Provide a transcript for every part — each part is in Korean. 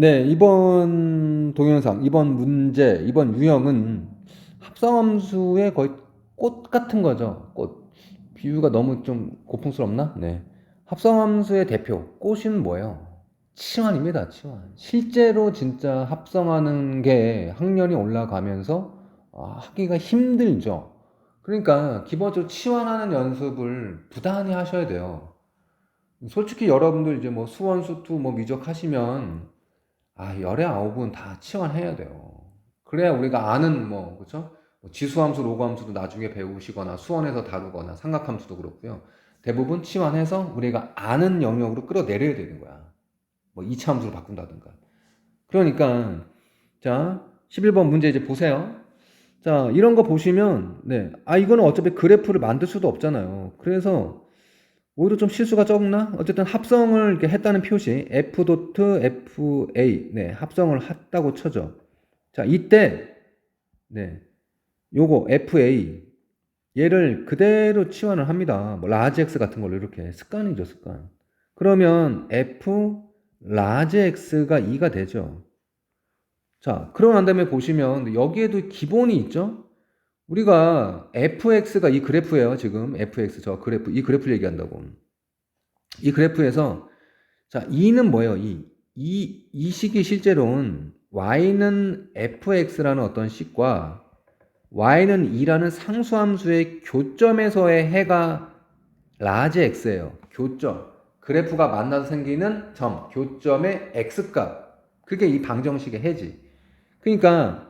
네, 이번 동영상, 이번 문제, 이번 유형은 합성함수의 거의 꽃 같은 거죠. 꽃. 비유가 너무 좀 고풍스럽나? 네. 합성함수의 대표, 꽃은 뭐예요? 치환입니다, 치환. 실제로 진짜 합성하는 게 학년이 올라가면서 아, 하기가 힘들죠. 그러니까 기본적으로 치환하는 연습을 부단히 하셔야 돼요. 솔직히 여러분들 이제 뭐 수원, 수투, 뭐 미적 하시면 아, 열의 아홉은 다 치환해야 돼요. 그래야 우리가 아는 뭐, 그쵸? 뭐 지수함수, 로그함수도 나중에 배우시거나 수원에서 다루거나 삼각함수도 그렇고요. 대부분 치환해서 우리가 아는 영역으로 끌어내려야 되는 거야. 뭐 이차함수로 바꾼다든가. 그러니까 자, 11번 문제 이제 보세요. 자, 이런 거 보시면 네. 아, 이거는 어차피 그래프를 만들 수도 없잖아요. 그래서 오히려 좀 실수가 적나? 어쨌든 합성을 이렇게 했다는 표시 F 도트 FA 네 합성을 했다고 쳐죠. 자 이때 네 요거 FA 얘를 그대로 치환을 합니다. 뭐 라지 X 같은 걸로 이렇게 습관이죠 습관. 그러면 F 라지 X가 2가 되죠. 자 그러고 난 다음에 보시면 여기에도 기본이 있죠. 우리가 fx가 이 그래프예요. 지금 fx 저 그래프 이 그래프를 얘기한다고. 이 그래프에서 자 2는 뭐예요? 2. 이, 이 식이 실제로는 y는 fx라는 어떤 식과 y는 2라는 상수함수의 교점에서의 해가 라지 x예요. 교점. 그래프가 만나서 생기는 점, 교점의 x값. 그게 이 방정식의 해지. 그러니까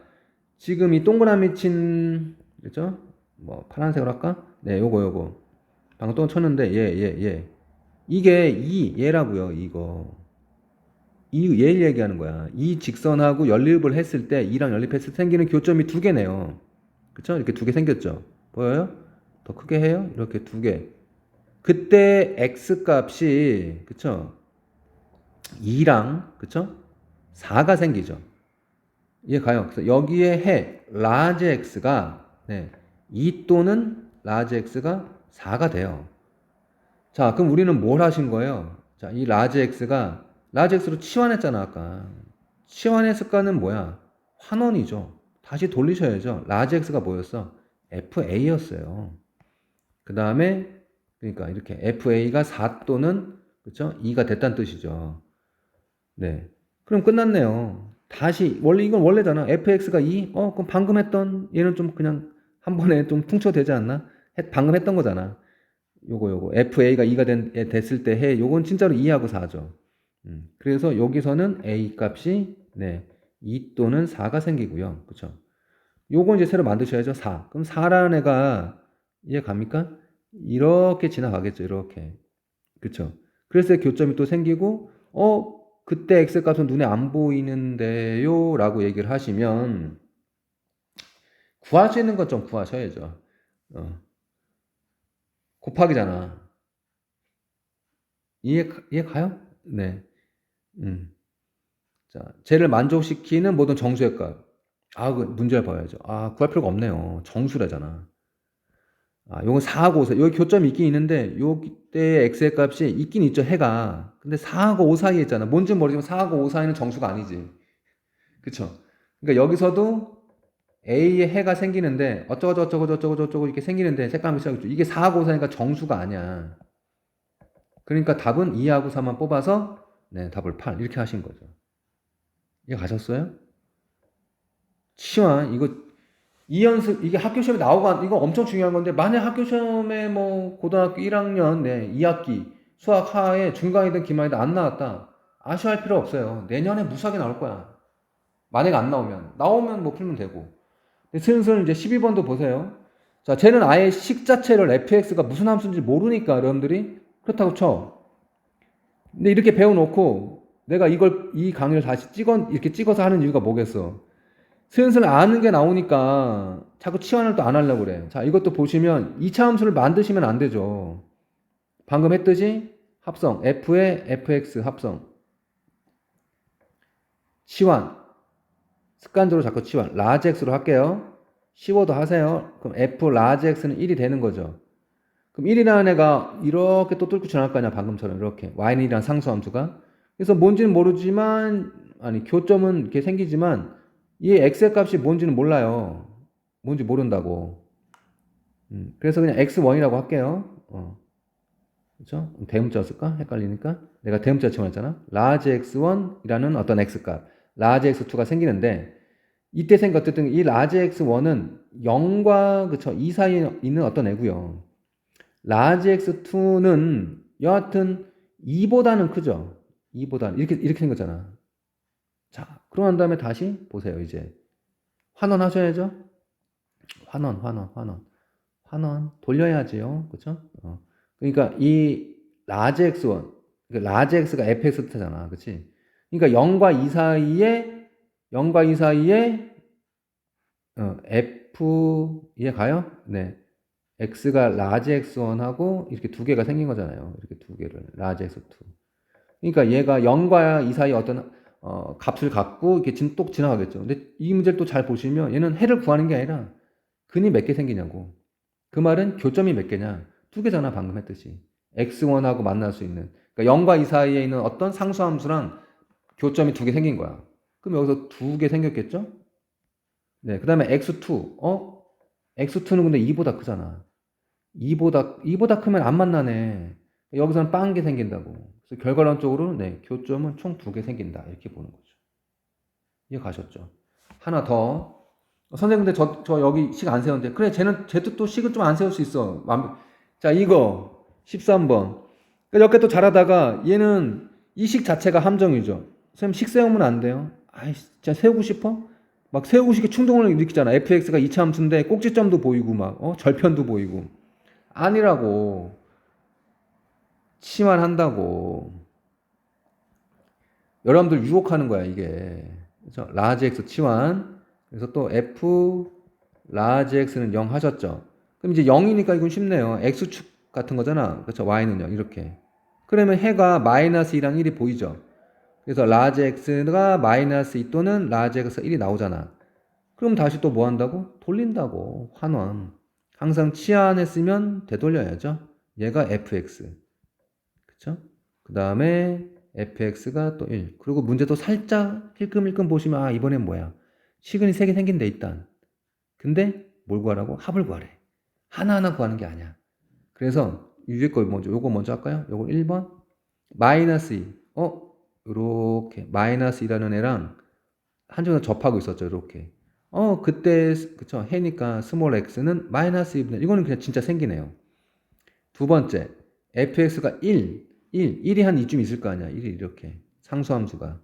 지금 이 동그라미 친 그죠? 뭐 파란색으로 할까? 네, 요거 요거. 방금 또 쳤는데 얘얘 얘. 이게 이 얘라고요. 이거. 이 얘를 얘기하는 거야. 이 직선하고 연립을 했을 때 이랑 연립했을 때 생기는 교점이 두 개네요. 그쵸? 이렇게 두 개 생겼죠. 보여요? 더 크게 해요? 이렇게 두 개. 그때 x 값이 그쵸? 2랑 그쵸? 4가 생기죠. 이해 가요? 그래서 여기에 해 라지 x가 네, 2 또는 라지 x가 4가 돼요. 자, 그럼 우리는 뭘 하신 거예요? 자, 이 라지 x가 라지 x로 치환했잖아, 아까. 습관은 뭐야? 환원이죠. 다시 돌리셔야죠. 라지 x가 뭐였어? FA였어요. 그 다음에, 그러니까 이렇게 FA가 4 또는, 그쵸? 2가 됐다는 뜻이죠. 네. 그럼 끝났네요. 다시, 원래 이건 원래잖아. fx가 2? 어, 그럼 방금 했던 얘는 좀 그냥 한 번에 좀 퉁쳐되지 않나? 했- 방금 했던 거잖아. 요거 요거 FA가 2가 된, 에 됐을 때 해. 요건 진짜로 2하고 4죠. 음. 그래서 여기서는 A 값이 네. 2 또는 4가 생기고요. 그쵸 요건 이제 새로 만드셔야죠. 4. 그럼 4라는 애가 이해 갑니까? 이렇게 지나가겠죠. 이렇게. 그쵸 그래서 교점이 또 생기고 어 그때 x 값은 눈에 안 보이는데요 라고 얘기를 하시면 있는 것 좀 구하셔야죠. 어. 곱하기잖아. 이해, 이해 가요? 네. 음. 자, 쟤를 만족시키는 모든 정수의 값. 아, 그 문제를 봐야죠. 아, 구할 필요가 없네요. 정수라잖아. 아, 요건 4하고 5 여기 교점이 있긴 있는데, 여기 때 x의 값이 있긴 있죠, 해가. 근데 4하고 5 사이에 있잖아. 뭔지 모르지만 4하고 5 사이는 정수가 아니지. 그쵸? 그러니까 여기서도 A의 해가 생기는데 어쩌고 저쩌고 저쩌고 저쩌고 이렇게 생기는데 색감이 시작했죠. 이게 4하고 5사니까 정수가 아니야. 그러니까 답은 2하고 3만 뽑아서 네, 답을 8 이렇게 하신 거죠. 이해 가셨어요? 치환 이거 이 연습 이게 학교 시험에 나오고 안- 이거 엄청 중요한 건데 만약 학교 시험에 뭐 고등학교 1학년 네, 2학기 수학 하에 중간이든 기말이든 안 나왔다. 아쉬워할 필요 없어요. 내년에 무수하게 나올 거야. 만약 안 나오면 나오면 뭐 풀면 되고 슬슬 이제 12번도 보세요. 자, 쟤는 아예 식 자체를 fx가 무슨 함수인지 모르니까 여러분들이 그렇다고 쳐. 근데 이렇게 배워놓고 내가 이걸 이 강의를 다시 찍어 이렇게 찍어서 하는 이유가 뭐겠어? 슬슬 아는 게 나오니까 자꾸 치환을 또 안 하려고 그래. 자, 이것도 보시면 2차 함수를 만드시면 안 되죠. 방금 했듯이 합성 f의 fx 합성 치환 습관적으로 자꾸 치환. 라지 x로 할게요. 쉬워도 하세요. 그럼 f 라지 x는 1이 되는 거죠. 그럼 1이라는 애가 이렇게 또 뚫고 지나갈 거 아니야. 방금처럼 이렇게. y는 1이란 상수함수가. 그래서 뭔지는 모르지만 아니 교점은 이렇게 생기지만 이 x의 값이 뭔지는 몰라요. 뭔지 모른다고. 음, 그래서 그냥 x1이라고 할게요. 어. 그렇죠? 대문자 쓸까? 헷갈리니까 내가 대문자 치환했잖아. large x1이라는 어떤 x 값, large x2가 생기는데 이때 생각 어쨌든 이 large x1은 0과 그쵸 이 사이에 있는 어떤 애고요. large x2는 여하튼 2보다는 크죠. 2보다 이렇게 이렇게 생겼잖아. 자, 그러고 난 다음에 다시 보세요. 이제 환원 하셔야죠. 환원, 환원, 환원, 환원 돌려야지요. 그렇죠? 어. 그러니까 이 라지 x1, 그러니까 라지 x가 fx 뜻하잖아. 그렇지? 그러니까 0과 2 사이에 0과 2 사이에 어, f 이해 가요? 네. x가 라지 x1하고 이렇게 두 개가 생긴 거잖아요. 이렇게 두 개를 라지 x2. 그러니까 얘가 0과 2 사이에 어떤 어, 값을 갖고 이렇게 진, 똑 지나가겠죠. 근데 이 문제를 또 잘 보시면 얘는 해를 구하는 게 아니라 근이 몇 개 생기냐고. 그 말은 교점이 몇 개냐. 두 개잖아, 방금 했듯이. x1하고 만날 수 있는. 그러니까 0과 2 사이에 있는 어떤 상수함수랑 교점이 두 개 생긴 거야. 그럼 여기서 두 개 생겼겠죠? 네, 그 다음에 x2. 어? x2는 근데 2보다 크잖아. 2보다, 2보다 크면 안 만나네. 여기서는 빵게 생긴다고. 그래서 결과론적으로 네, 교점은 총 두 개 생긴다. 이렇게 보는 거죠. 이해 가셨죠? 하나 더. 어, 선생님 근데 저, 저 여기 식 안 세웠는데 그래 쟤는 쟤도 또 식을 좀안 세울 수 있어. 완- 자 이거 13번. 그러니까 이렇게 또 잘하다가 얘는 이 식 자체가 함정이죠. 선생님 식 세우면 안 돼요. 아이 진짜 세우고 싶어? 막 세우고 싶게 충동을 일으키잖아. fx가 이차 함수인데 꼭지점도 보이고 막 어? 절편도 보이고 아니라고. 치만 한다고. 여러분들 유혹하는 거야, 이게. 그죠? 라지 x 치환. 그래서 또 f 라지 x는 0 하셨죠. 그럼 이제 0이니까 이건 쉽네요. x축 같은 거잖아. 그렇죠? y는 0 이렇게. 그러면 해가 마이너스 2랑 1이 보이죠. 그래서 라지 x가 마이너스 2 또는 라지 x 1이 나오잖아. 그럼 다시 또 뭐 한다고? 돌린다고. 환원. 항상 치환했으면 되돌려야죠. 얘가 fx. 그쵸? 그 다음에 fx가 또 1. 그리고 문제도 살짝 힐끔힐끔 보시면 아 이번엔 뭐야? 시근이 3개 생긴데 일단. 근데 뭘 구하라고? 합을 구하래. 하나하나 구하는 게 아니야. 그래서 위에 거 먼저 요거 먼저 할까요? 요거 1번 마이너스 2. 어? 요렇게 마이너스 2라는 애랑 한쪽에서 접하고 있었죠. 이렇게. 어 그때 그쵸 해니까 스몰 x는 마이너스 2분의 이거는 그냥 진짜 생기네요. 두 번째 fx가 1, 1, 1이 한 이쯤 있을 거 아니야. 1이 이렇게 상수함수가.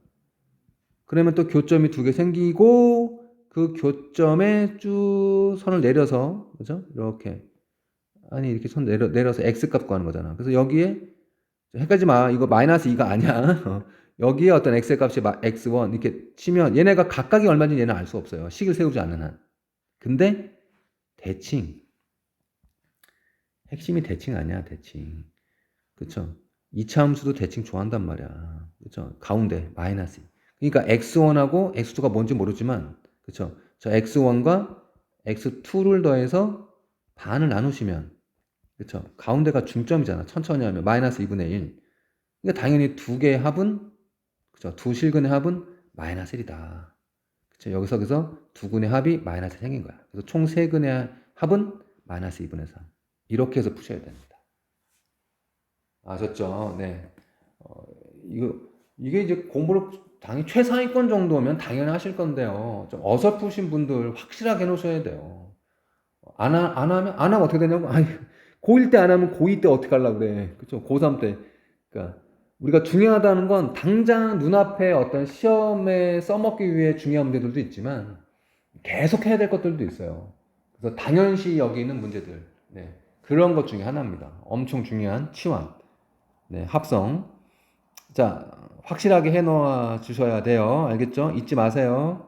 그러면 또 교점이 두 개 생기고 그 교점에 쭉 선을 내려서 그죠? 이렇게 아니 이렇게 선 내려 내려서 x 값 구하는 거잖아. 그래서 여기에 헷갈리지 마. 이거 마이너스 2가 아니야. 어. 여기에 어떤 x 값이 마- x1 이렇게 치면 얘네가 각각이 얼마인지 얘는 알 수 없어요. 식을 세우지 않는 한. 근데 대칭 핵심이 대칭 아니야, 대칭. 그쵸? 이차 함수도 대칭 좋아한단 말이야. 그쵸? 가운데, 마이너스. 그러니까 x1하고 x2가 뭔지 모르지만, 그쵸? 저 x1과 x2를 더해서 반을 나누시면, 그쵸? 가운데가 중점이잖아. 천천히 하면 마이너스 2분의 1. 그러니까 당연히 두 개의 합은, 그쵸? 두 실근의 합은 마이너스 1이다. 그쵸? 여기서 그래서 두 근의 합이 마이너스 생긴 거야. 그래서 총 세 근의 합은 마이너스 2분의 3. 이렇게 해서 푸셔야 됩니다. 아셨죠? 네. 어, 이거, 이게 이제 공부를 당연히 최상위권 정도면 당연히 하실 건데요. 좀 어설프신 분들 확실하게 해놓으셔야 돼요. 안, 하, 안 하면, 안 하면 어떻게 되냐고? 아니, 고1 때 안 하면 고2 때 어떻게 하려고 그래. 그쵸? 고3 때. 그러니까, 우리가 중요하다는 건 당장 눈앞에 어떤 시험에 써먹기 위해 중요한 문제들도 있지만, 계속 해야 될 것들도 있어요. 그래서 당연시 여기는 문제들. 네. 그런 것 중에 하나입니다. 엄청 중요한 치환. 네, 합성. 자, 확실하게 해 놓아 주셔야 돼요. 알겠죠? 잊지 마세요.